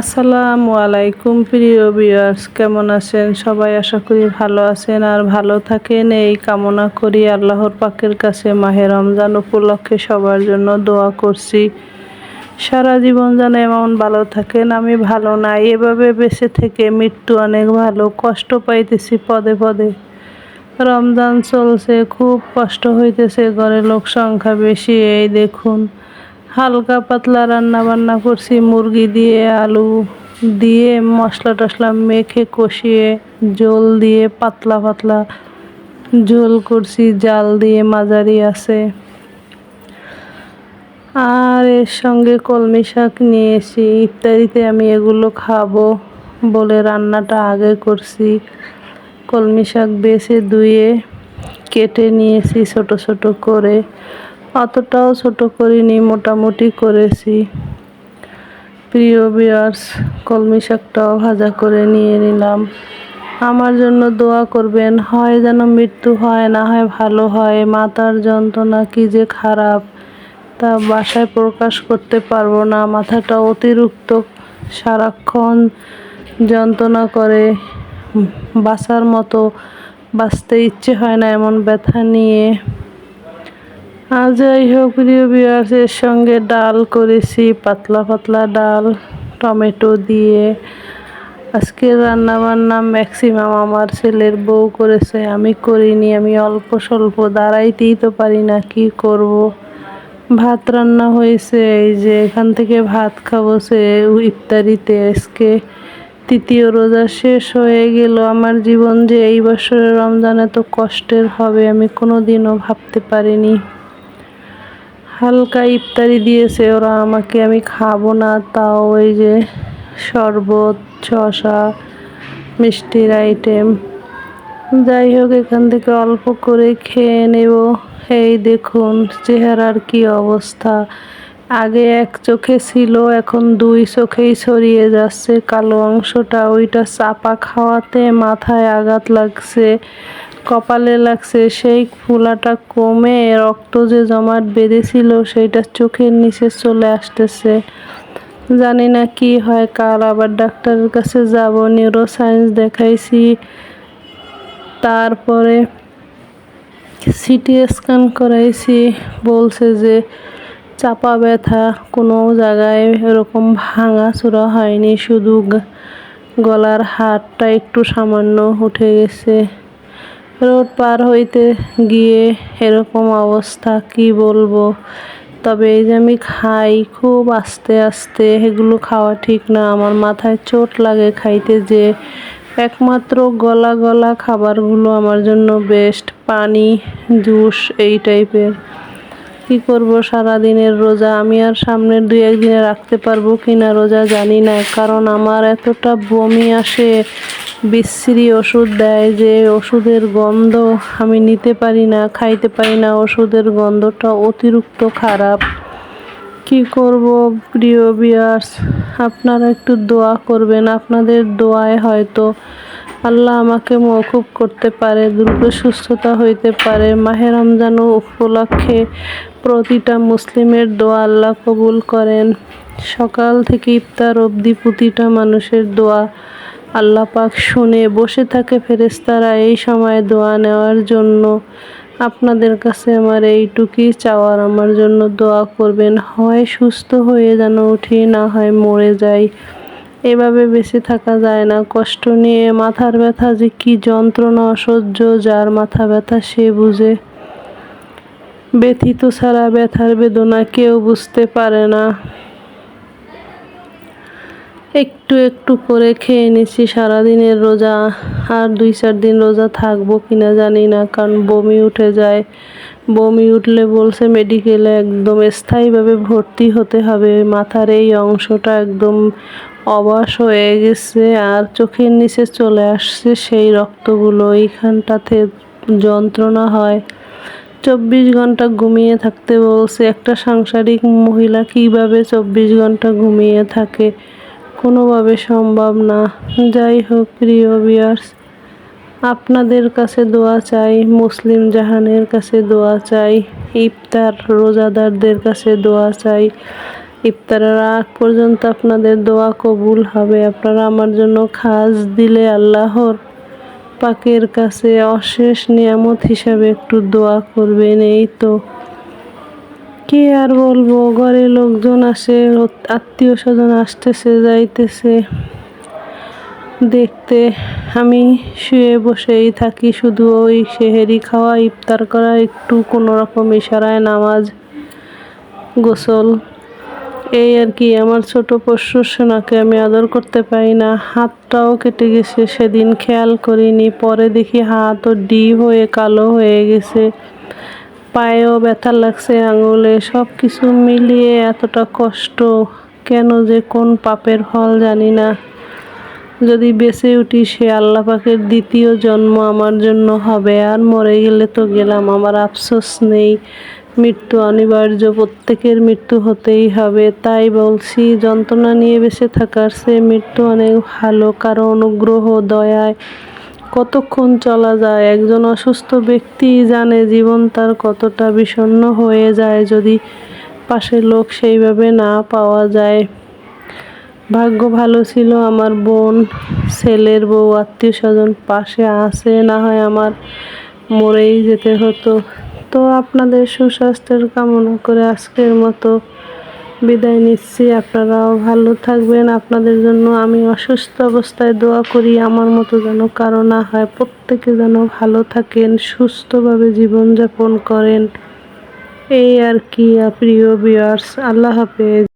আসসালামু আলাইকুম, প্রিয় ভিউয়ার্স কেমন আছেন? সবাই আশা করি ভালো আছেন আর ভালো থাকেন। এই কামনা করি আল্লাহর পাকের কাছে মাহে রমজান উপলক্ষে সবার জন্য দোয়া করছি। সারা জীবন যেন এমন ভালো থাকেন, আমি ভালো নাই। এভাবে বেঁচে থেকে মৃত্যু অনেক ভালো, কষ্ট পাইতেছি পদে পদে। রমজান চলছে, খুব কষ্ট হইতেছে, ঘরে লোক সংখ্যা বেশি, এই দেখুন। হালকা পাতলা রান্না বান্না করছি, মুরগি দিয়ে, আলু দিয়ে, মশলা টশলা মেখে কষিয়ে জল দিয়ে, পাতলা পাতলা ঝোল করছি, জাল দিয়ে মাঝারি আছে। আর এর সঙ্গে কলমি শাক নিয়েছি, ইত্যাদিতে আমি এগুলো খাব বলে রান্নাটা আগে করছি। কলমি শাক বেছে ধুয়ে কেটে নিয়েছি ছোট ছোট করে। অতটাও ছোট করিনি, মোটামুটি করেছি। প্রিয় বিয়ার্স কলমি শাকটাও ভাজা করে নিয়ে নিলাম। আমার জন্য দোয়া করবেন, হয় যেন মৃত্যু হয়, না হয় ভালো হয়। মাথার যন্ত্রণা কি যে খারাপ, তা বাসায় প্রকাশ করতে পারব না। মাথাটা অতিরিক্ত সারাক্ষণ যন্ত্রণা করে। বাঁচার মতো বাঁচতে ইচ্ছে হয় না এমন ব্যথা নিয়ে। যাই হোক, প্রিয় বিয়ার্সের সঙ্গে ডাল করেছি, পাতলা পাতলা ডাল, টমেটো দিয়ে। আজকে রান্না বান্না ম্যাক্সিমাম আমার ছেলের বউ করেছে, আমি করিনি, আমি অল্প স্বল্প, দাঁড়াইতেই তো পারি না, কি করব? ভাত রান্না হয়েছে, এই যে এখান থেকে ভাত খাব, সে ইফতারিতে। আজকে তৃতীয় রোজা শেষ হয়ে গেল, আমার জীবন যে এই বছরের রমজান এত কষ্টের হবে, আমি কোনো দিনও ভাবতে পারিনি। হালকা ইফতারি দিয়েছে ওরা আমাকে, আমি খাব না, তাও ওই যে শরবত শশা মিষ্টির আইটেম যাই হোক, এখান থেকে অল্প করে খেয়ে নেব। এই দেখুন, চেহারার কি অবস্থা। আগে এক চোখে ছিল, এখন দুই চোখেই ছড়িয়ে যাচ্ছে। কালো অংশটা ওইটা চাপা খাওয়াতে মাথায় আঘাত লাগছে। কপালে লাগছে। সেই ফোলাটা কমে রক্ত যে জমাট বেঁধেছিল, সেইটা চোখের নিচে চলে আসতেছে। জানি না কি হয়, কাল আবার ডাক্তারের কাছে যাব। নিউরো সায়েন্স দেখাইছি। তারপরে সিটি স্ক্যান করাইছি। বলছে যে চাপা ব্যথা, কোনো জায়গায় এরকম ভাঙা চূড়া হয়নি। শুধু গলার হাতটা একটু সামান্য উঠে গেছে। রোড পার হইতে গিয়ে এরকম অবস্থা, কি বলব? তবে এই যে আমি খাই, খুব আস্তে আস্তে এগুলো খাওয়া ঠিক না। আমার মাথায় চোট লাগে খাইতে যে একমাত্র গলা গলা খাবারগুলো আমার জন্য বেস্ট পানি, জুস এই টাইপের। কি করব? সারা দিনের রোজা আমি আর সামনের দুই একদিনে রাখতে পারব কিনা রোজা জানি না, কারণ আমার এতটা বমি আসে। বিশ্রী ওষুধ দেয় যে ওষুধের গন্ধ আমি নিতে পারি না, খাইতে পারি না। ওষুধের গন্ধটা অতিরিক্ত খারাপ। কি করব প্রিয় বিয়ার্স? আপনারা একটু দোয়া করবেন। আপনাদের দোয়ায় হয়তো আল্লাহ আমাকে মৌকুব করতে পারে, দ্রুত সুস্থতা হইতে পারে। মাহে রমজান উপলক্ষে প্রতিটা মুসলিমের দোয়া আল্লাহ কবুল করেন। সকাল থেকে ইফতার অবধি প্রতিটা মানুষের দোয়া আল্লাহ পাক শুনে বসে থাকে ফেরেস্তারা এই সময় দোয়া নেওয়ার জন্য। আপনাদের কাছে আমার এইটুকুই চাওয়ার, আমার জন্য দোয়া করবেন। হয় সুস্থ হয়ে যেন উঠি, না হয় মরে যাই। এভাবে বেঁচে থাকা যায় না। কষ্ট নিয়ে মাথার ব্যথা যে কি যন্ত্রণা অসহ্য, যার মাথা ব্যথা সে বুঝে। ব্যথিত ছাড়া ব্যথার বেদনা কেউ বুঝতে পারে না। একটু একটু করে খেয়ে নিচ্ছি সারাদিনের রোজা। আর দুই চার দিন রোজা থাকব কিনা জানি না, কারণ বমি উঠে যায়। বমি উঠলে বলছে মেডিকেলে একদম স্থায়ীভাবে ভর্তি হতে হবে। মাথার এই অংশটা একদম অবাস হয়ে গেছে আর চোখের নিচে চলে আসছে সেই রক্তগুলো। এইখানটাতে যন্ত্রণা হয়। চব্বিশ ঘণ্টা ঘুমিয়ে থাকতে বলছে, একটা সাংসারিক মহিলা কীভাবে চব্বিশ ঘণ্টা ঘুমিয়ে থাকে? কোনোভাবে সম্ভব না। যাই হোক, প্রিয় বিয়ার্স আপনাদের কাছে দোয়া চাই, মুসলিম জাহানের কাছে দোয়া চাই, ইফতার রোজাদারদের কাছে দোয়া চাই। ইফতারের আগ পর্যন্ত আপনাদের দোয়া কবুল হবে। আপনারা আমার জন্য খাস দিলে আল্লাহর পাকের কাছে অশেষ নিয়ামত হিসাবে একটু দোয়া করবেন। এই তো কি আর বলব? ঘরে লোকজন আসে, আত্মীয় স্বজন আসতেছে, যাইতেছে। দেখতে আমি শুয়ে বসেই থাকি, শুধু ওই সেহেরি খাওয়া, ইফতার করা, একটু কোনো রকম ইশারায় নামাজ, গোসল। এই আর কি, আমার ছোট পশু সোনাকে আমি আদর করতে পারি না। হাতটাও কেটে গেছে, সেদিন খেয়াল করিনি। পরে দেখি হাত ও ডি হয়ে, কালো হয়ে গেছে। পায়েও ব্যথা লাগছে, আঙুলে সব কিছু মিলিয়ে এতটা কষ্ট, কেন যে কোন পাপের ফল জানি না। যদি বেঁচে উঠি সে আল্লাহ পাকের দ্বিতীয় জন্ম আমার জন্য হবে, আর মরে গেলে তো গেলাম, আমার আফসোস নেই। মৃত্যু অনিবার্য, প্রত্যেকের মৃত্যু হতেই হবে, তাই বলছি, যন্ত্রণা নিয়ে বেঁচে থাকার সে মৃত্যু অনেক ভালো, কারও অনুগ্রহ, দয়ায় কতক্ষণ চলা যায়? একজন অসুস্থ ব্যক্তি জানে জীবন তার কতটা বিষণ্ণ হয়ে যায় যদি পাশে লোক সেইভাবে না পাওয়া যায়। ভাগ্য ভালো ছিল আমার বোন, ছেলের বউ আত্মীয় স্বজন পাশে আসে না হয় আমার মরেই যেতে হতো। তো আপনাদের সুস্বাস্থ্যের কামনা করে আজকের মতো বিদায় নিচ্ছি। আপনারাও ভালো থাকবেন। আপনাদের জন্য আমি অসুস্থ অবস্থায় দোয়া করি। আমার মতো যেন কারও না হয়। প্রত্যেকে যেন ভালো থাকেন, সুস্থভাবে জীবনযাপন করেন। এই আর কি, প্রিয় বিয়ার্স আল্লাহ হাফেজ।